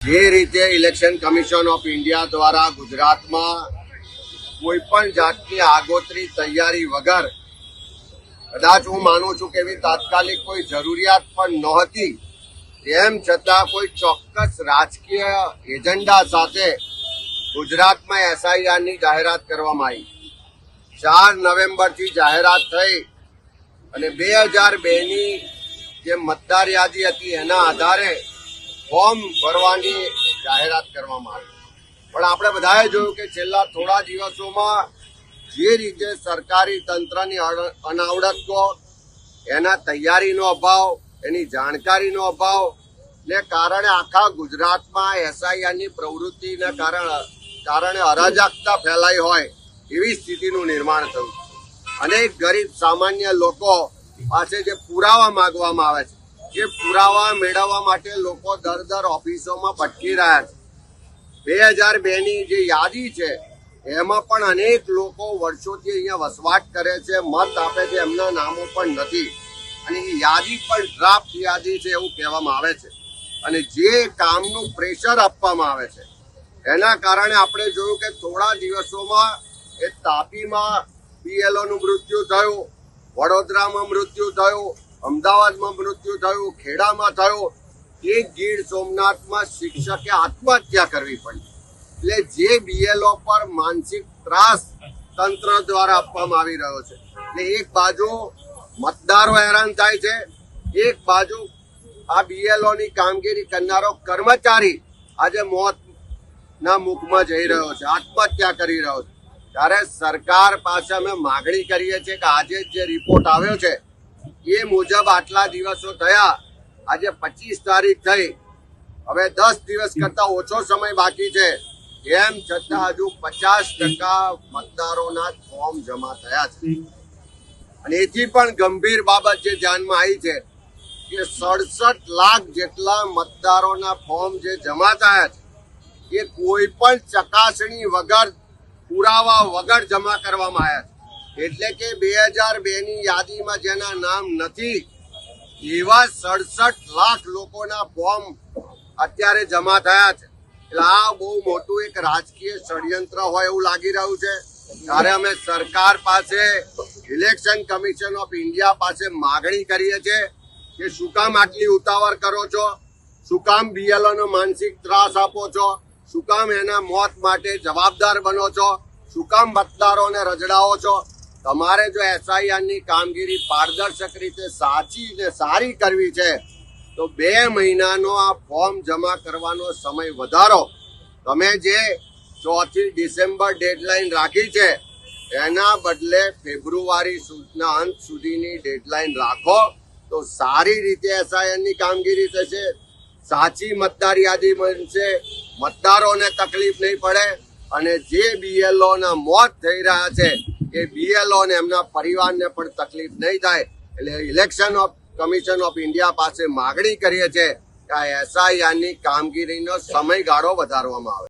જે રીતે election commission of India દ્વારા ગુજરાતમાં કોઈ પણ જાતની આગોતરી તૈયારી વગર, કદાચ હું માનું છું કે એવી તાત્કાલિક કોઈ જરૂરિયાત પણ નહોતી, તેમ છતાં કોઈ ચોક્કસ રાજકીય એજન્ડા સાથે ગુજરાતમાં એસઆઈઆરની જાહેરાત કરવામાં આવી. ચાર નવેમ્બરથી જાહેરાત થઈ અને બે હજાર બેની જે મતદાર યાદી હતી એના આધારે ફોર્મ ભરવાની જાહેરાત કરવામાં આવી. પણ આપણે બધાએ જોયું કે છેલ્લા થોડા દિવસોમાં જે રીતે સરકારી તંત્રની અનાવડતો એના તૈયારીનો અભાવ, એની જાણકારીનો અભાવ, ને કારણે આખા ગુજરાતમાં એસઆઈઆરની પ્રવૃત્તિને કારણે કારણે અરાજકતા ફેલાઈ હોય એવી સ્થિતિનું નિર્માણ થયું અનેક ગરીબ સામાન્ય લોકો પાસે જે પુરાવા માંગવામાં આવે છે એ પુરાવા મેળવવા માટે લોકો દર દર ઓફિસોમાં ભટકી રહ્યા છે. બે હજાર બેની જે યાદી છે, એમાં પણ અનેક લોકો વર્ષોથી અહીંયા વસવાટ કરે છે, મત આપે છે, એમના નામો પણ નથી. અને એ યાદી પણ ડ્રાફ્ટ યાદી છે એવું કહેવામાં આવે છે. અને જે કામનું પ્રેશર આપવામાં આવે છે, એના કારણે આપણે જોયું કે થોડા દિવસોમાં એ તાપીમાં પીએલઓનું મૃત્યુ થયું, વડોદરામાં મૃત્યુ થયું અમદાવાદમાં મૃત્યુ થયું, ખેડામાં થયું, એ ગીર સોમનાથમાં શિક્ષકે આત્મહત્યા કરવી પડી. એટલે જે બીએલઓ પર માનસિક ત્રાસ તંત્ર દ્વારા આપવામાં આવી રહ્યો છે, એટલે એક બાજુ મતદારો હેરાન થાય છે, એક બાજુ આ બીએલઓની કામગીરી કરનારો કર્મચારી આજે મોતના મુખમાં જઈ રહ્યો છે, આત્મહત્યા કરી રહ્યો છે. ત્યારે સરકાર પાસે અમે માગણી કરીએ છીએ કે આજે જે રિપોર્ટ આવ્યો છે એ મુજબ આટલા દિવસો થયા. આજે પચીસ તારીખ થઈ. હવે દસ દિવસ કરતા ઓછો સમય બાકી છે. એમ છતાં હજુ પચાસ ટકા મતદારોના ફોર્મ જમા થયા છે. અને એથી પણ ગંભીર બાબત જે ધ્યાનમાં આવી છે કે સડસઠ લાખ જેટલા મતદારોના ફોર્મ જે જમા થયા છે એ કોઈ પણ ચકાસણી વગર પુરાવા વગર જમા કરવામાં આવ્યા છે. એટલે કે બે હજાર બે ની યાદીમાં જેના નામ નથી, એવા સડસઠ લાખ લોકોના ફોર્મ અત્યારે જમા થયા છે. એટલે આ બહુ મોટું એક રાજકીય ષડયંત્ર હોય એવું લાગી રહ્યું છે. ત્યારે અમે સરકાર પાસે, ઇલેક્શન કમિશન ઓફ ઇન્ડિયા પાસે માગણી કરીએ છીએ કે શું કામ આટલી ઉતાવળ કરો છો? શું કામ બીએલઓનો માનસિક ત્રાસ આપો છો? શું કામ એના મોત માટે જવાબદાર બનો છો? શું કામ મતદારોને રજડાવો છો? તમારે જો એસઆઈઆરની કામગીરી પારદર્શક રીતે સાચી ને સારી કરવી છે, તો બે મહિનાનો આ ફોર્મ જમા કરવાનો સમય વધારો. તમે જે ચોથી ડિસેમ્બર ડેડલાઇન રાખી છે, એના બદલે ફેબ્રુઆરી સુધીના અંત સુધીની ડેડલાઇન રાખો, તો સારી રીતે એસઆઈઆરની કામગીરી થશે. સાચી મતદાર યાદી બનશે. મતદારોને તકલીફ નહીં પડે. અને જે બીએલઓના મોત થઈ રહ્યા છે એ બીએલઓ ને એમના પરિવારને પણ તકલીફ નહીં થાય, એટલે election of commission of India પાસે માગણી કરીએ છીએ કે આ એસઆઈઆરની કામગીરીનો સમયગાળો વધારવામાં આવે.